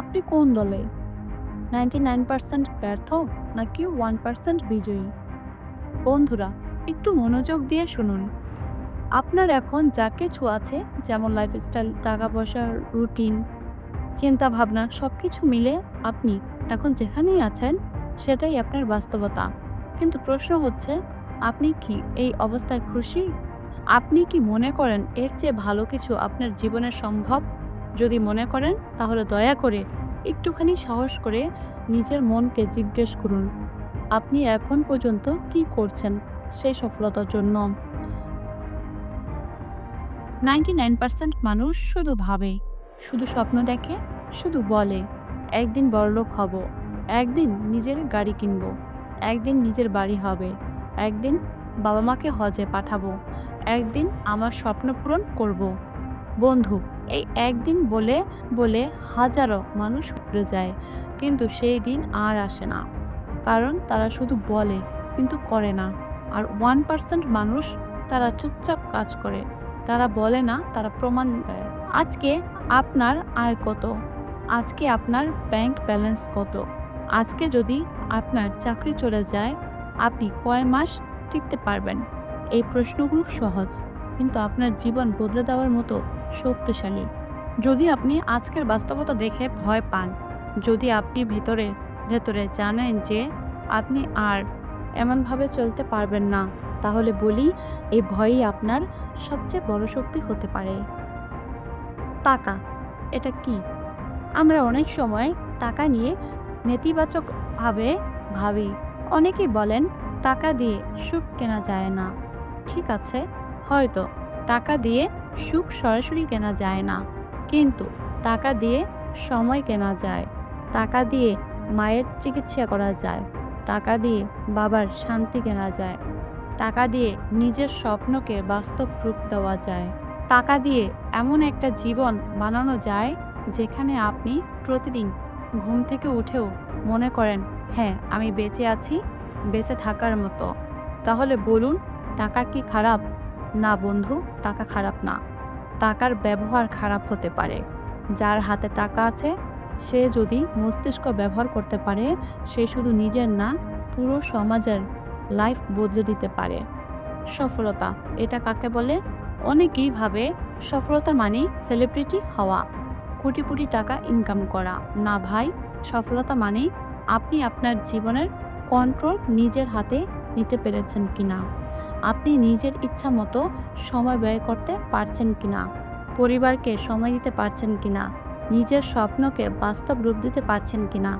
আপনি কোন দলে? নাইনটি নাইন পার্সেন্ট ব্যর্থ নাকি ওয়ান পার্সেন্ট বিজয়ী? বন্ধুরা, একটু মনোযোগ দিয়ে শুনুন। আপনার এখন যা কিছু আছে, যেমন লাইফস্টাইল টাকা পয়সার রুটিন চিন্তা ভাবনা সব কিছু মিলে আপনি এখন যেখানেই আছেন, সেটাই আপনার বাস্তবতা। কিন্তু প্রশ্ন হচ্ছে, আপনি কি এই অবস্থায় খুশি? আপনি কি মনে করেন এর চেয়ে ভালো কিছু আপনার জীবনে সম্ভব? যদি মনে করেন, তাহলে দয়া করে একটুখানি সাহস করে নিজের মনকে জিজ্ঞেস করুন, আপনি এখন পর্যন্ত কি করছেন সেই সফলতার জন্য। নাইনটি নাইন পার্সেন্ট মানুষ শুধু ভাবে, শুধু স্বপ্ন দেখে, শুধু বলে, একদিন বড়লোক হব, একদিন নিজের গাড়ি কিনব, একদিন নিজের বাড়ি হবে, একদিন বাবা মাকে হজে পাঠাবো, একদিন আমার স্বপ্ন পূরণ করব। বন্ধু এই একদিন বলে বলে হাজারো মানুষ উড়ে যায়, কিন্তু সেই দিন আর আসে না। কারণ তারা শুধু বলে, কিন্তু করে না। আর ওয়ান পার্সেন্ট মানুষ তারা চুপচাপ কাজ করে। তারা বলে না, তারা প্রমাণ দেয়। আজকে আপনার আয় কত? আজকে আপনার ব্যাংক ব্যালেন্স কত? আজকে যদি আপনার চাকরি চলে যায়, আপনি কয় মাস টিকতে পারবেন? এই প্রশ্নগুলো সহজ, কিন্তু আপনার জীবন বদলে দেওয়ার মতো শক্তিশালী। যদি আপনি আজকের বাস্তবতা দেখে ভয় পান, যদি আপনি ভেতরে ভেতরে জানেন যে আপনি আর এমনভাবে চলতে পারবেন না, তাহলে বলি এই ভয়ই আপনার সবচেয়ে বড় শক্তি হতে পারে। টাকা, এটা কি? আমরা অনেক সময় টাকা নিয়ে নেতিবাচকভাবে ভাবি। অনেকেই বলেন, টাকা দিয়ে সুখ কেনা যায় না। ঠিক আছে, হয়তো, টাকা দিয়ে সুখ সরাসরি কেনা যায় না। কিন্তু টাকা দিয়ে সময় কেনা যায়। টাকা দিয়ে মায়ের চিকিৎসা করা যায়। টাকা দিয়ে বাবার শান্তি কেনা যায়। টাকা দিয়ে নিজের স্বপ্নকে বাস্তব রূপ দেওয়া যায়। টাকা দিয়ে এমন একটা জীবন বানানো যায় যেখানে আপনি প্রতিদিন ঘুম থেকে উঠেও মনে করেন হ্যাঁ আমি বেঁচে আছি, বেঁচে থাকার মতো। তাহলে বলুন, টাকা কি খারাপ? না বন্ধু, টাকা খারাপ না। টাকার ব্যবহার খারাপ হতে পারে। যার হাতে টাকা আছে, সে যদি মস্তিষ্ক ব্যবহার করতে পারে, সে শুধু নিজের না, পুরো সমাজের লাইফ বদলে দিতে পারে। সফলতা, এটা কাকে বলে? অনেকেই ভাবে সফলতা মানে সেলিব্রিটি হওয়া। কোটি কোটি টাকা ইনকাম করা। না ভাই, সফলতা মানে আপনি আপনার জীবনের কন্ট্রোল নিজের হাতে নিতে পেরেছেন কিনা? আপনি নিজের ইচ্ছা মতো সময় ব্যয় করতে পারছেন কিনা? পরিবারকে সময় দিতে পারছেন কিনা? নিজের স্বপ্নকে বাস্তব রূপ দিতে পারছেন কিনা?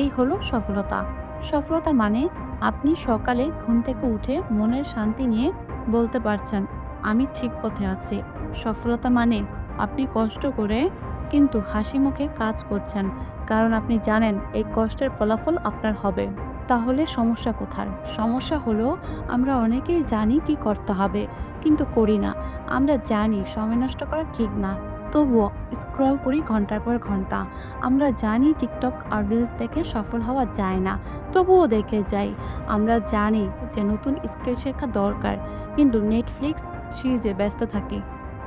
এই হলো সফলতা। সফলতা মানে আপনি সকালে ঘুম থেকে উঠে মনের শান্তি নিয়ে বলতে পারছেন, আমি ঠিক পথে আছি। সফলতা মানে আপনি কষ্ট করে কিন্তু হাসি মুখে কাজ করছেন, কারণ আপনি জানেন এই কষ্টের ফলাফল আপনার হবে। তাহলে সমস্যা কোথায় সমস্যা হলো, আমরা অনেকেই জানি কি করতে হবে, কিন্তু করি না। আমরা জানি সময় নষ্ট করা ঠিক না। তবুও স্ক্রল করি ঘণ্টার পর ঘণ্টা। আমরা জানি টিকটক আর রিলস দেখে সফল হওয়া যায় না, তবুও দেখে যাই। আমরা জানি যে নতুন স্কিল শেখা দরকার, কিন্তু নেটফ্লিক্স সিরিজে ব্যস্ত থাকি।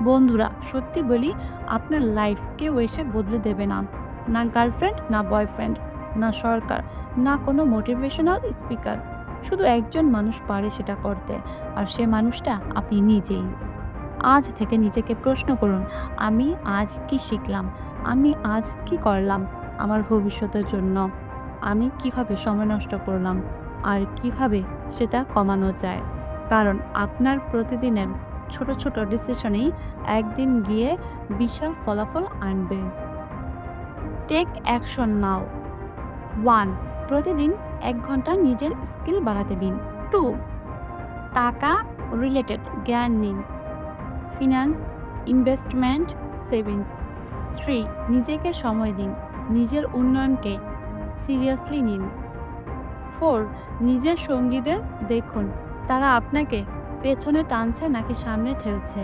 বন্ধুরা, সত্যি বলি, আপনার লাইফ কেউ এসে বদলে দেবে না। না গার্লফ্রেন্ড না বয়ফ্রেন্ড না সরকার, না কোনো মোটিভেশনাল স্পিকার শুধু একজন মানুষ পারে সেটা করতে, আর সে মানুষটা আপনি নিজেই। আজ থেকে নিজেকে প্রশ্ন করুন, আমি আজ কি শিখলাম? আমি আজ কি করলাম আমার ভবিষ্যতের জন্য? আমি কীভাবে সময় নষ্ট করলাম? আর কীভাবে সেটা কমানো যায়? কারণ আপনার প্রতিদিনের ছোট ছোট ডিসিশনেই একদিন গিয়ে বিশাল ফলাফল আনবে। টেক অ্যাকশন নাও ওয়ান, প্রতিদিন এক ঘণ্টা নিজের স্কিল বাড়াতে দিন। টু, টাকা রিলেটেড জ্ঞান নিন। ফিনান্স ইনভেস্টমেন্ট সেভিংস থ্রি, নিজেকে সময় দিন, নিজের উন্নয়নকে সিরিয়াসলি নিন। ফোর, নিজের সঙ্গীদের দেখুন, তারা আপনাকে পেছনে টানছে নাকি সামনে ঠেলছে।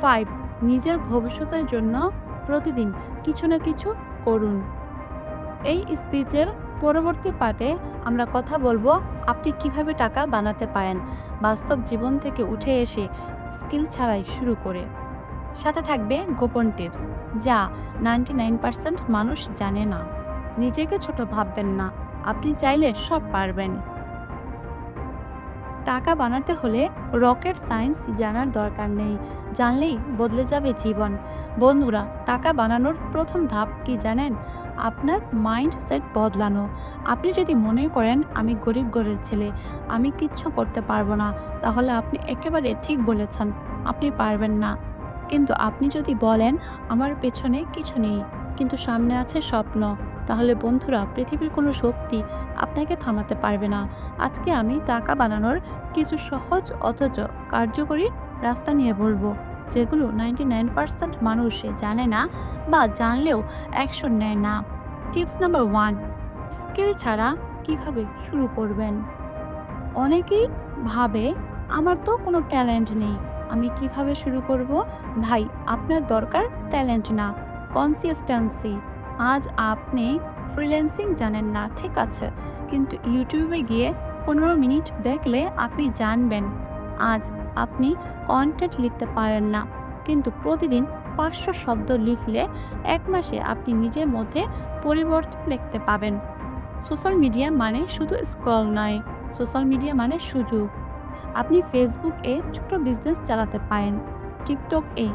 ফাইভ, নিজের ভবিষ্যতের জন্য প্রতিদিন কিছু না কিছু করুন। এই স্পিচের পরবর্তী পার্টে আমরা কথা বলব আপনি কীভাবে টাকা বানাতে পারেন, বাস্তব জীবন থেকে উঠে এসে স্কিল ছাড়াই শুরু করে। সাথে থাকবে গোপন টিপস, যা নাইনটি নাইন পার্সেন্ট মানুষ জানে না। নিজেকে ছোট ভাববেন না, আপনি চাইলে সব পারবেন। টাকা বানাতে হলে রকেট সায়েন্স জানার দরকার নেই। জানলেই বদলে যাবে জীবন। বন্ধুরা, টাকা বানানোর প্রথম ধাপ কি জানেন? আপনার মাইন্ডসেট বদলানো। আপনি যদি মনে করেন, আমি গরিব গরের ছেলে, আমি কিচ্ছু করতে পারব না, তাহলে আপনি একেবারে ঠিক বলেছেন, আপনি পারবেন না। কিন্তু আপনি যদি বলেন, আমার পেছনে কিছু নেই, কিন্তু সামনে আছে স্বপ্ন। তাহলে বন্ধুরা, পৃথিবীর কোনো শক্তি আপনাকে থামাতে পারবে না। আজকে আমি টাকা বানানোর কিছু সহজ অথচ কার্যকরী রাস্তা নিয়ে বলব, যেগুলো নাইনটি নাইন পার্সেন্ট মানুষ জানে না বা জানলেও অ্যাকশন নেয় না। টিপস নাম্বার ওয়ান স্কিল ছাড়া কীভাবে শুরু করবেন? অনেকেই ভাবে, আমার তো কোনো ট্যালেন্ট নেই, আমি কীভাবে শুরু করব? ভাই, আপনার দরকার ট্যালেন্ট না কনসিস্টেন্সি আজ আপনি ফ্রিল্যান্সিং জানেন না, ঠিক আছে। কিন্তু ইউটিউবে গিয়ে পনেরো মিনিট দেখলে আপনি জানবেন, আজ আপনি কন্টেন্ট লিখতে পারেন না। কিন্তু প্রতিদিন পাঁচশো শব্দ লিখলে এক মাসে আপনি নিজের মধ্যে পরিবর্তন দেখতে পাবেন। সোশ্যাল মিডিয়া মানে শুধু স্ক্রল নয় সোশ্যাল মিডিয়া মানে সুযোগ। আপনি ফেসবুক এ ছোট বিজনেস চালাতে পারেন টিকটক এ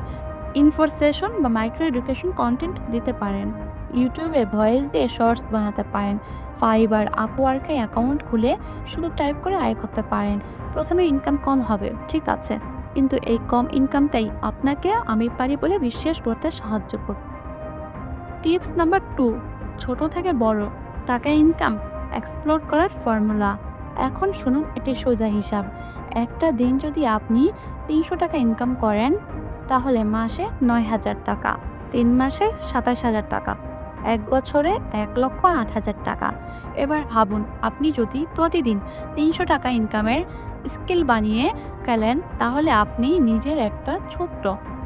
ইনফরসেশন বা মাইক্রো এডুকেশন কন্টেন্ট দিতে পারেন। ইউটিউবে ভয়েস দিয়ে শর্টস বানাতে পারেন, ফাইবার, আপওয়ার্কে অ্যাকাউন্ট খুলে শুধু টাইপ করে আয় করতে পারেন। প্রথমে ইনকাম কম হবে, ঠিক আছে। কিন্তু এই কম ইনকামটাই আপনাকে আমি পারি বলে বিশ্বাস করতে সাহায্য করবে টিপস নাম্বার টু, ছোট থেকে বড়, টাকা ইনকাম এক্সপ্লোর করার ফর্মুলা এখন শুনুন, এটি সোজা হিসাব। একটা দিন যদি আপনি তিনশো টাকা ইনকাম করেন, তাহলে মাসে নয় হাজার টাকা, তিন মাসে সাতাশ হাজার টাকা। এক বছরে এক লক্ষ আট হাজার টাকা। এবার ভাবুন, আপনি যদি প্রতিদিন তিনশো টাকা ইনকামের স্কিল বানিয়ে গেলেন তাহলে আপনি নিজের একটা ছোট্ট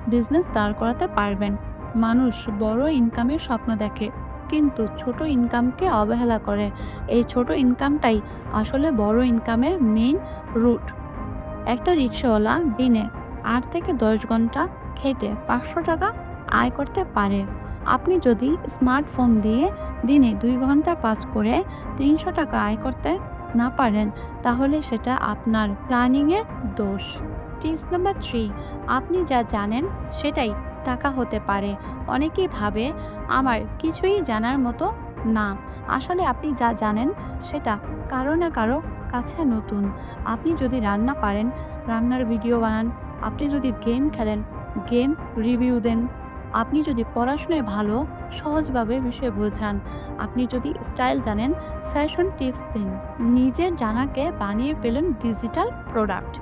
বিজনেস দাঁড় করাতে পারবেন। মানুষ বড় ইনকামের স্বপ্ন দেখে, কিন্তু ছোট ইনকামকে অবহেলা করে। এই ছোট ইনকামটাই আসলে বড় ইনকামের মেইন রুট একটা রিক্সাওয়ালা দিনে আট থেকে দশ ঘণ্টা খেটে পাঁচশো টাকা আয় করতে পারে। আপনি যদি স্মার্টফোন দিয়ে দিনে দুই ঘণ্টা পাস করে তিনশো টাকা আয় করতে না পারেন, তাহলে সেটা আপনার প্ল্যানিংয়ের দোষ। টিপস নাম্বার থ্রি, আপনি যা জানেন সেটাই টাকা হতে পারে। অনেকেই ভাবে, আমার কিছুই জানার মতো না। আসলে আপনি যা জানেন সেটা কারও না কারও কাছে নতুন। আপনি যদি রান্না পারেন, রান্নার ভিডিও বানান, আপনি যদি গেম খেলেন, গেম রিভিউ দেন আপনি যদি পড়াশোনায় ভালো, সহজভাবে বিষয় বোঝান, আপনি যদি স্টাইল জানেন, ফ্যাশন টিপস দিন। নিজের জানাকে বানিয়ে পেলেন digital product.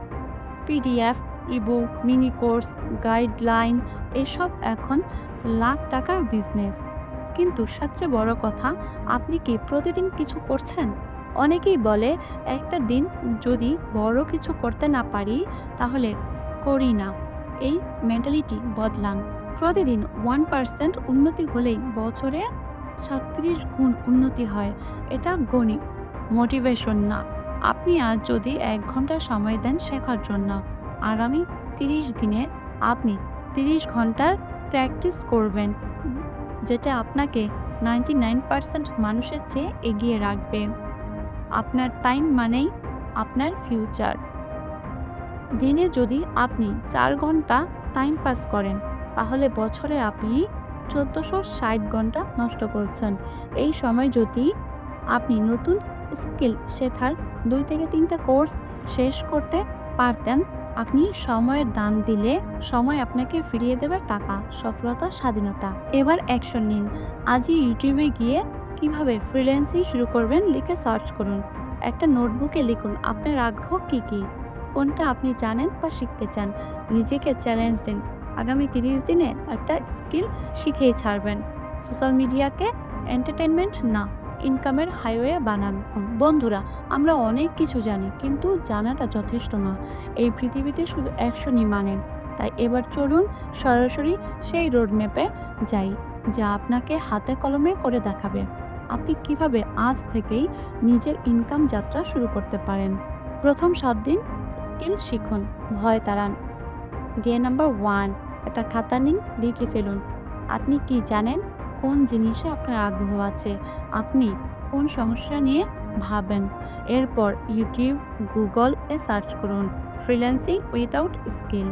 PDF ebook mini course guideline এসব এখন লাখ টাকার বিজনেস কিন্তু সবচেয়ে বড় কথা, আপনি কি প্রতিদিন কিছু করছেন? অনেকেই বলে, একটা দিন যদি বড় কিছু করতে না পারি, তাহলে করি না। এই মেন্টালিটি বদলান। প্রতিদিন ওয়ান পার্সেন্ট উন্নতি হলেই বছরে সাতত্রিশ গুণ উন্নতি হয়। এটা গণিত মোটিভেশন না। আপনি আজ যদি এক ঘণ্টা সময় দেন শেখার জন্য, আগামী তিরিশ দিনে আপনি তিরিশ ঘণ্টার প্র্যাকটিস করবেন, যেটা আপনাকে নাইনটি নাইন পার্সেন্ট মানুষের চেয়ে এগিয়ে রাখবে। আপনার টাইম মানেই আপনার ফিউচার দিনে যদি আপনি চার ঘণ্টা টাইম পাস করেন তাহলে বছরে আপনি চোদ্দোশো ষাট ঘণ্টা নষ্ট করছেন। এই সময় যদি আপনি নতুন স্কিল শেখার দুই থেকে তিনটা কোর্স শেষ করতে পারতেন, আপনি সময়ের দান দিলে সময় আপনাকে ফিরিয়ে দেবে টাকা, সফলতা, স্বাধীনতা। এবার অ্যাকশন নিন। আজই ইউটিউবে গিয়ে কীভাবে ফ্রিল্যান্সিং শুরু করবেন লিখে সার্চ করুন। একটা নোটবুকে লিখুন, আপনার আগ্রহ কী কী? কোনটা আপনি জানেন বা শিখতে চান? নিজেকে চ্যালেঞ্জ দিন। আগামী তিরিশ দিনে একটা স্কিল শিখেই ছাড়বেন। সোশ্যাল মিডিয়াকে এন্টারটেনমেন্ট না, ইনকামের হাইওয়ে বানান। বন্ধুরা, আমরা অনেক কিছু জানি, কিন্তু জানাটা যথেষ্ট না। এই পৃথিবীতে শুধু অ্যাকশনই মানেন তাই এবার চলুন সরাসরি সেই রোডম্যাপে যাই, যা আপনাকে হাতে কলমে করে দেখাবে। আপনি কীভাবে আজ থেকেই নিজের ইনকাম যাত্রা শুরু করতে পারেন? প্রথম সাত দিন স্কিল শিখুন, ভয় তাড়ান। ডে নাম্বার ওয়ান, একটা খাতা নিন, লিখে ফেলুন। আপনি কি জানেন কোন জিনিসে আপনার আগ্রহ আছে? আপনি কোন সমস্যা নিয়ে ভাবেন? এরপর ইউটিউব, গুগল এ সার্চ করুন, freelancing without skill,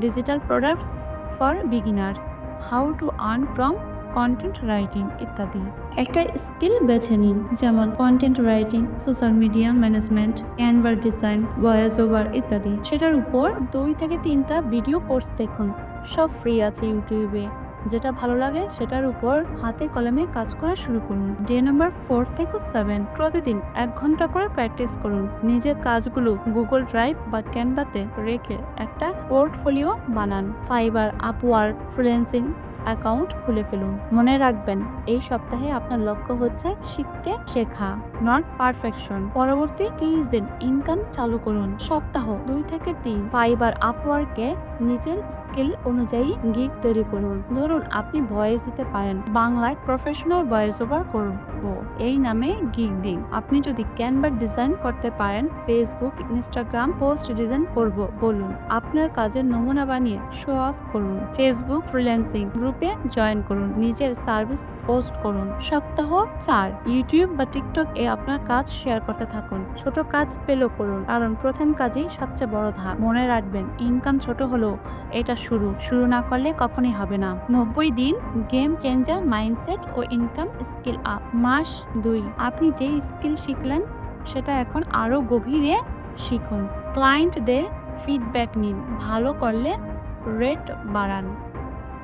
digital products for beginners, how to earn from content writing ইত্যাদি। একটা স্কিল বেছে নিন, যেমন content writing social media management ক্যানভার design voice over ইত্যাদি। সেটার উপর দুই থেকে তিনটা ভিডিও কোর্স দেখুন। সব ফ্রি আছে ইউটিউবে যেটা ভালো লাগে সেটার উপর হাতে কলমে কাজ করা শুরু করুন। ডে নাম্বার ফোর থেকে সেভেন প্রতিদিন এক ঘণ্টা করে প্র্যাকটিস করুন। নিজের কাজগুলো গুগল ড্রাইভ বা ক্যানভাতে রেখে একটা পোর্টফোলিও বানান। ফাইবার আপওয়ার্ক ফ্রিল্যান্সিং অ্যাকাউন্ট খুলে ফেলুন। মনে রাখবেন, এই সপ্তাহে আপনার লক্ষ্য হচ্ছে শিখতে শেখা নট পারফেকশন পরবর্তী তিরিশ দিন ইনকাম চালু করুন। সপ্তাহ দুই থেকে তিন ফাইবার আপওয়ার্কে নিজের স্কিল অনুযায়ী গিগ তৈরি করুন। ধরুন, আপনি ভয়েস দিতে পারেন, বাংলায় প্রফেশনাল ভয়েস ওভার করব। এই নামে গিগ দিন। আপনি যদি ক্যানভার ডিজাইন করতে পারেন ফেসবুক ইনস্টাগ্রাম পোস্ট ডিজাইন করব, বলুন। আপনার কাজের নমুনা বানিয়ে শো অফ করুন। ফেসবুক ফ্রিল্যান্সিং গ্রুপে জয়েন করুন, নিজের সার্ভিস পোস্ট করুন। সপ্তাহ, চার ইউটিউব বা টিকটক এ আপনার কাজ শেয়ার করতে থাকুন। ছোট কাজ পেলেও করুন, কারণ প্রথম কাজই সবচেয়ে বড় ধাপ। মনে রাখবেন ইনকাম ছোট হলেও এটা শুরু। শুরু না করলে কখনই হবে না। নব্বই দিন গেম চেঞ্জার মাইন্ডসেট ও ইনকাম স্কিল আপ মাস দুই, আপনি যে স্কিল শিখলেন, সেটা এখন আরও গভীরে শিখুন। ক্লায়েন্টদের ফিডব্যাক নিন। ভালো করলে রেট বাড়ান।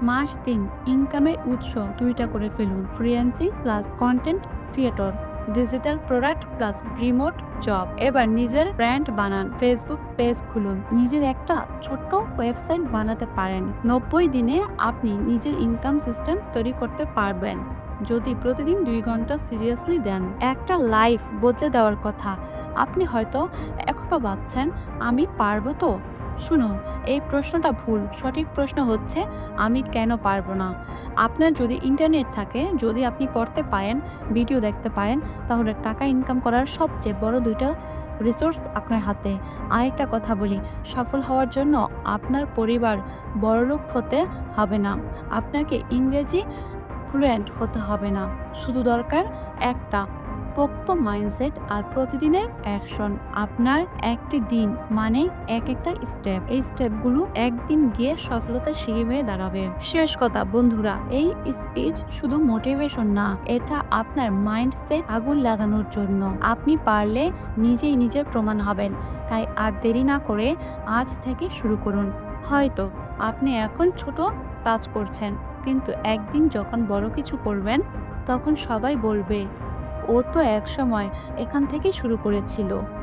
মাস তিন ইনকামের উৎস দুইটা করে ফেলুন। Freelancing plus content creator digital product plus remote job এবার নিজের ব্র্যান্ড বানান ফেসবুক পেজ খুলুন। নিজের একটা ছোট্ট ওয়েবসাইট বানাতে পারেন। নব্বই দিনে আপনি নিজের ইনকাম সিস্টেম তৈরি করতে পারবেন। যদি প্রতিদিন দুই ঘণ্টা সিরিয়াসলি দেন, একটা লাইফ বদলে দেওয়ার কথা। আপনি হয়তো, এখনও ভাবছেন, আমি পারব তো? শুনুন, এই প্রশ্নটা ভুল। সঠিক প্রশ্ন হচ্ছে, আমি কেন পারব না? আপনার যদি ইন্টারনেট থাকে, যদি আপনি পড়তে পারেন, ভিডিও দেখতে পারেন, তাহলে টাকা ইনকাম করার সবচেয়ে বড় দুইটা রিসোর্স আপনার হাতে। আরেকটা কথা বলি, সফল হওয়ার জন্য আপনার পরিবার বড়লোক হতে হবে না। আপনাকে ইংরেজি ফ্লুয়েন্ট হতে হবে না। শুধু দরকার একটা। পোক্ত মাইন্ডসেট আর প্রতিদিনের অ্যাকশন। আপনার একটি দিন মানে এক একটা স্টেপ। এই স্টেপগুলো একদিন গিয়ে সফলতা শিখে দাঁড়াবে। শেষ কথা, বন্ধুরা, এই স্পিচ শুধু মোটিভেশন না, এটা আপনার মাইন্ডসেট আগুন লাগানোর জন্য। আপনি পারলে নিজেই নিজে প্রমাণ হবেন। তাই আর দেরি না করে আজ থেকে শুরু করুন। হয়তো আপনি এখন ছোট কাজ করছেন, কিন্তু একদিন যখন বড় কিছু করবেন, তখন সবাই বলবে ও তো এক সময় এখান থেকে শুরু করেছিল।